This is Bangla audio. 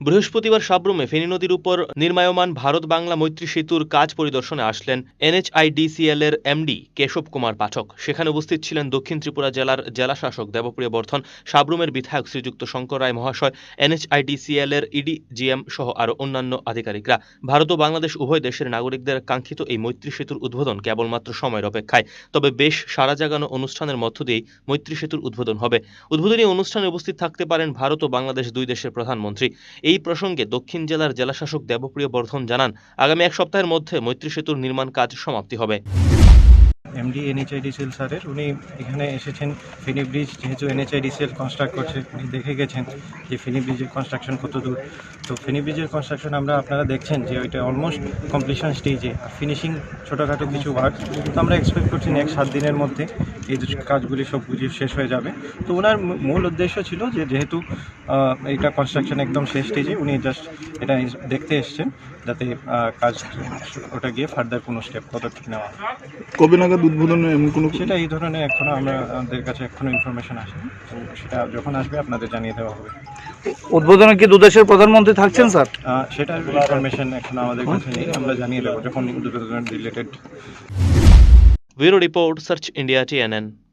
বৃহস্পতিবার সাবরুমে ফেনী নদীর উপর নির্মায়মান ভারত বাংলা মৈত্রী সেতুর কাজ পরিদর্শনে আসলেন এনএচআইডিসিএল এর এমডি কেশব কুমার পাঠক। সেখানে উপস্থিত ছিলেন দক্ষিণ ত্রিপুরা জেলার জেলাশাসক দেবপ্রিয় বর্ধন সাবরুমের বিধায়ক শ্রীযুক্ত শঙ্কর রায় মহাশয় এনএচআইডিসিএল এর ইডি, জিএম সহ আরও অন্যান্য আধিকারিকরা। ভারত ও বাংলাদেশ উভয় দেশের নাগরিকদের কাঙ্ক্ষিত এই মৈত্রী সেতুর উদ্বোধন কেবলমাত্র সময়ের অপেক্ষায়। তবে বেশ সারা জাগানো অনুষ্ঠানের মধ্য দিয়েই মৈত্রী সেতুর উদ্বোধন হবে। উদ্বোধনী অনুষ্ঠানে উপস্থিত থাকতে পারেন ভারত ও বাংলাদেশ দুই দেশের প্রধানমন্ত্রী। এই প্রসঙ্গে দক্ষিণ জেলার জেলাশাসক দেবপ্রিয় বর্ধন জানান, আগামী এক সপ্তাহের মধ্যে মৈত্রী সেতুর নির্মাণ কাজ সমাপ্তি হবে। এমডি এনএচআইডিসিএল স্যারের, উনি এখানে এসেছেন, ফেনী ব্রিজ যেহেতু এনএচআইডিসিএল কনস্ট্রাক্ট করছে, উনি দেখে গেছেন যে ফেনী ব্রিজের কনস্ট্রাকশন কত দূর। তো ফেনী ব্রিজের কনস্ট্রাকশন আমরা আপনারা দেখছেন যে ওইটা অলমোস্ট কমপ্লিশন স্টেজে ফিনিশিং ছোটোখাটো কিছু ওয়ার্ক তো আমরা এক্সপেক্ট করছি নেক্সট সাত দিনের মধ্যে এই যে কাজগুলি সব বুঝিয়ে শেষ হয়ে যাবে। তো ওনার মূল উদ্দেশ্য ছিল যে যেহেতু এটা কনস্ট্রাকশন একদম শেষ স্টেজে উনি জাস্ট এটা দেখতে এসছেন যাতে কাজ ওটা গিয়ে ফার্দার কোনো স্টেপ পদক্ষেপ নেওয়া কবে নাগাদ উদ্বোধন এমন কোনো সেটা এই ধরনের এখনও আমরা আমাদের কাছে এখনও ইনফরমেশন আসেনি। তো সেটা যখন আসবে আপনাদের জানিয়ে দেওয়া হবে। উদ্বোধনে কি দুদেশের প্রধানমন্ত্রী থাকছেন স্যার? সেটার ইনফরমেশন এখনও আমাদের কাছে নেই আমরা জানিয়ে দেবো যখন উদ্বোধন related Video Report, Search India TNN.